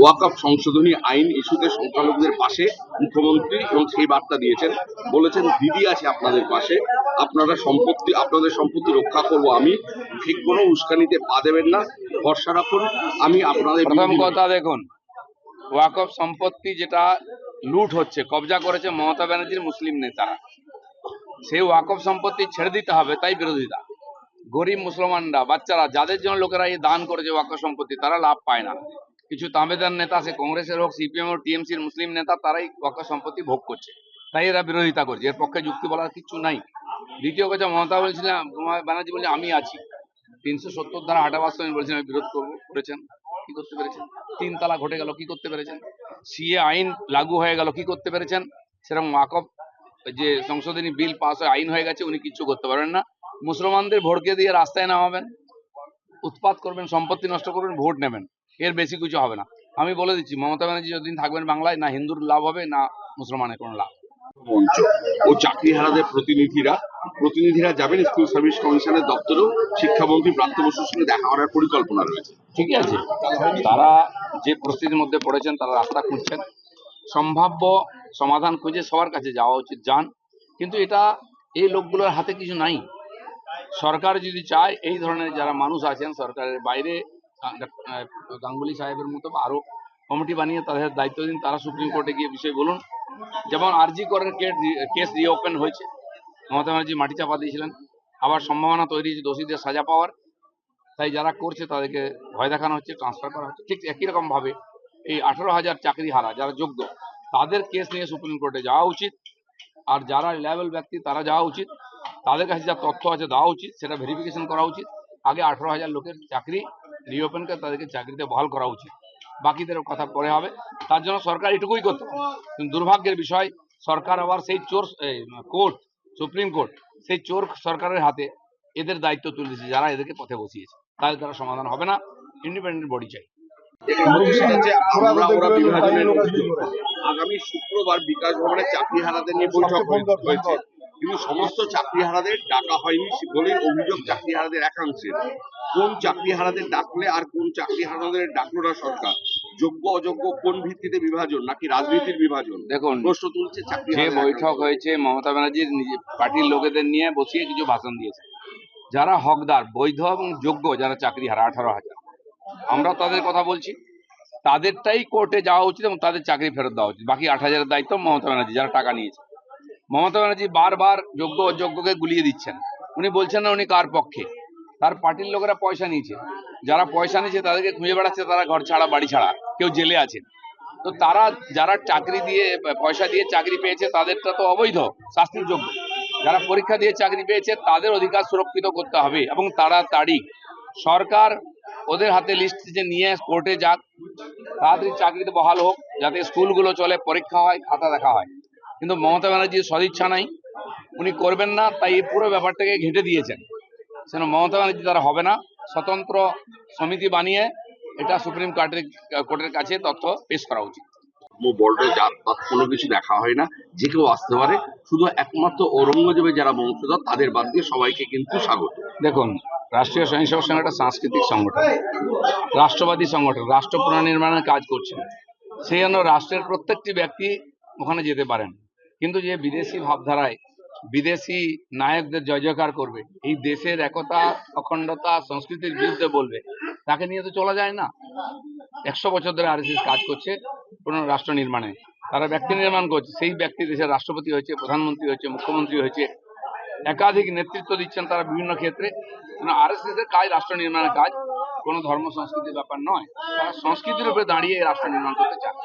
ওয়াকআপ সংশোধনী আইন ইস্যুতে সংখ্যালঘুদের পাশে মুখ্যমন্ত্রী এবং সেই বার্তা দিয়েছেন। বলেছেন দিদি আছে আপনাদের পাশে। আপনারা সম্পত্তি আপনাদের সম্পত্তি রক্ষা করব আমি। ঠিক কোনো উস্কানিতে পা দেবেন না। ভরসা রাখুন। আমি আপনাদের প্রথম কথা দেখুন ওয়াকফ সম্পত্তি যেটা লুট হচ্ছে কবজা করেছে মমতা ব্যানার্জির মুসলিম নেতারা সেই ওয়াকফ সম্পত্তি ছেড়ে দিতে হবে তাই বিরোধিতা গরিব মুসলমানরা বাচ্চারা যাদের জন্য লোকেরা এই দান করেছে ওয়াকফ সম্পত্তি তারা লাভ পায় না। কিছু তামেদার নেতা সে কংগ্রেসের হোক, সিপিএম ও টিএমসির মুসলিম নেতা, তারাই ওয়াকফ সম্পত্তি ভোগ করছে। তাই এরা বিরোধিতা করছে, এর পক্ষে যুক্তি বলার কিছু নাই। দ্বিতীয় কথা, মমতা বলছিলাম ব্যানার্জি বলে আমি আছি। তিনশো সত্তর ধারা হাটাবার সময় বলছেন আমি বিরোধ করব, করেছেন। কি করতে পেরেছেন? তিন তালা ঘটে গেল, কি করতে পেরেছেন? সিএ আইন লাগু হয়ে গেল, কি করতে পেরেছেন? সেরকম ওয়াকফ, যে সংশোধনী বিল পাস হয়ে আইন হয়ে গেছে, উনি কিচ্ছু করতে পারবেন না। মুসলমানদের ভোটকে দিয়ে রাস্তায় নামাবেন, উৎপাত করবেন, সম্পত্তি নষ্ট করবেন, ভোট নেবেন। এর বেশি কিছু হবে না। আমি বলে দিচ্ছি মমতা ব্যানার্জি যতদিন থাকবেন বাংলায় না হিন্দুর লাভ হবে না মুসলমানের কোনো লাভ। মঞ্চ ও চাকরিহারাদের প্রতিনিধিরা প্রতিনিধিরা যাবেন স্কুল সার্ভিস কমিশনের দপ্তরেও শিক্ষামন্ত্রী প্রাপ্ত বসুর সঙ্গে দেখা করার পরিকল্পনা রয়েছে। ঠিকই আছে। তারা যে পরিস্থিতির মধ্যে পড়েছেন তারা রাস্তা খুঁজছেন। সম্ভাব্য সমাধান খুঁজে সবার কাছে যাওয়া উচিত যান। কিন্তু এটা এই লোকগুলোর হাতে কিছু নাই। সরকার যদি চায় এই ধরনের যারা মানুষ আছেন সরকারের বাইরে গাঙ্গুলি সাহেবের মতো আরও কমিটি বানিয়ে তাদের দায়িত্ব দিন তারা সুপ্রিম কোর্টে গিয়ে বিষয় বলুন। যেমন আরজি করেন কেস রিওপেন হয়েছে। মমতা ব্যানার্জি মাটি চাপা দিয়েছিলেন। আবার সম্ভাবনা তৈরি দোষীদের সাজা পাওয়ার। তাই যারা করছে তাদেরকে ভয় দেখানো হচ্ছে ট্রান্সফার করা হচ্ছে। ঠিক একই রকম ভাবে এই আঠারো হাজার চাকরি হারা যারা যোগ্য, তাদের কেস নিয়ে সুপ্রিম কোর্টে যাওয়া উচিত। আর যারা লেভেল ব্যক্তি, তারা যাওয়া উচিত। তাদের কাছে যা তথ্য আছে দেওয়া উচিত, সেটা ভেরিফিকেশন করা উচিত। আগে আঠারো হাজার লোকের চাকরি রিওপেন করে তাদেরকে চাকরিতে বহাল করা উচিত। বাকিদের কথা পরে হবে। তার জন্য সরকার এটুকুই করতে পারে কিন্তু দুর্ভাগ্যের বিষয় সরকার আবার সেই চোর কোর্ট সুপ্রিম কোর্ট সেই চোর সরকারের হাতে এদের দায়িত্ব তুলে দিয়েছে যারা এদেরকে পথে বসিয়েছে। তাদের দ্বারা সমাধান হবে না। ইন্ডিপেন্ডেন্ট বডি চাই। আগামী শুক্রবার বিকাশ ভবনে চাকরিহারাদের নিয়ে বৈঠক হয়েছে। কিন্তু সমস্ত চাকরিহারাদের ডাকা হয়নি বলেই অভিযোগ চাকরিহারাদের একাংশের কোন চাকরিহারাদের ডাকলে আর কোন চাকরিহারাদের ডাকলো না সরকার? যোগ্য অযোগ্য কোন ভিত্তিতে বিভাজন নাকি রাজনীতির বিভাজন? দেখুন প্রশ্ন তুলছে চাকরি যে বৈঠক হয়েছে মমতা ব্যানার্জির পার্টির লোকেদের নিয়ে বসিয়ে কিছু ভাষণ দিয়েছে। যারা হকদার বৈধ এবং যোগ্য যারা চাকরি হারা আঠারো হাজার। আমরা তাদের কথা বলছি। তাদেরটাই কোর্টে যাওয়া উচিত এবং তাদের চাকরি ফেরত দেওয়া উচিত। বাকি আট হাজারের দায়িত্ব মমতা ব্যানার্জি যারা টাকা নিয়েছে। মমতা ব্যানার্জি বারবার যোগ্য অযোগ্যকে গুলিয়ে দিচ্ছেন। উনি বলছেন না উনি কার পক্ষে? তার পার্টির লোকেরা পয়সা নিয়েছে। যারা পয়সা নিয়েছে তাদেরকে খুঁজে বেড়াচ্ছে, তারা ঘর ছাড়া, বাড়ি ছাড়া, কেউ জেলে আছে। তো তারা যারা চাকরি দিয়ে, পয়সা দিয়ে চাকরি পেয়েছে, তাদেরটা তো অবৈধ, শাস্তির যোগ্য। যারা পরীক্ষা দিয়ে চাকরি পেয়েছে, তাদের অধিকার সুরক্ষিত করতে হবে এবং তাড়াতাড়ি সরকার ওদের হাতে লিস্ট যে নিয়ে কোর্টে যাক, তাড়াতাড়ি চাকরিতে বহাল হোক, যাতে স্কুলগুলো চলে, পরীক্ষা হয়, খাতা দেখা হয়। কিন্তু মমতা ব্যানার্জির সদিচ্ছা নাই উনি করবেন না তাই এই পুরো ব্যাপারটাকে ঘেঁটে দিয়েছেন। সেন মমতা ব্যানার্জি তারা হবে না স্বতন্ত্র সমিতি বানিয়ে এটা সুপ্রিম কোর্টের কোর্টের কাছে তথ্য পেশ করা উচিত। ধর্ম, বর্ণ কোনো কিছু দেখা হয় না যে কেউ আসতে পারে শুধু একমাত্র ঔরঙ্গজেবের যারা বংশধর তাদের বাদ দিয়ে সবাইকে কিন্তু স্বাগত। দেখুন রাষ্ট্রীয় স্বয়ংসেবক সংঘ একটা সাংস্কৃতিক সংগঠন রাষ্ট্রবাদী সংগঠন রাষ্ট্র পুনর্নির্মাণের কাজ করছে। সেই জন্য রাষ্ট্রের প্রত্যেকটি ব্যক্তি ওখানে যেতে পারেন। কিন্তু যে বিদেশি ভাবধারায় বিদেশি নায়কদের জয় জয়কার করবে, এই দেশের একতা, অখণ্ডতা, সংস্কৃতির বিরুদ্ধে বলবে, তাকে নিয়ে তো চলা যায় না। একশো বছর ধরে আরএসএস কাজ করছে কোন রাষ্ট্র নির্মাণে। তারা ব্যক্তি নির্মাণ করছে, সেই ব্যক্তি দেশের রাষ্ট্রপতি হয়েছে, প্রধানমন্ত্রী হয়েছে, মুখ্যমন্ত্রী হয়েছে, একাধিক নেতৃত্ব দিচ্ছেন তারা বিভিন্ন ক্ষেত্রে। আরএসএস এর কাজ রাষ্ট্র নির্মাণের কাজ, কোনো ধর্ম, সংস্কৃতির ব্যাপার নয়। তারা সংস্কৃতির উপরে দাঁড়িয়ে রাষ্ট্র নির্মাণ করতে চায়।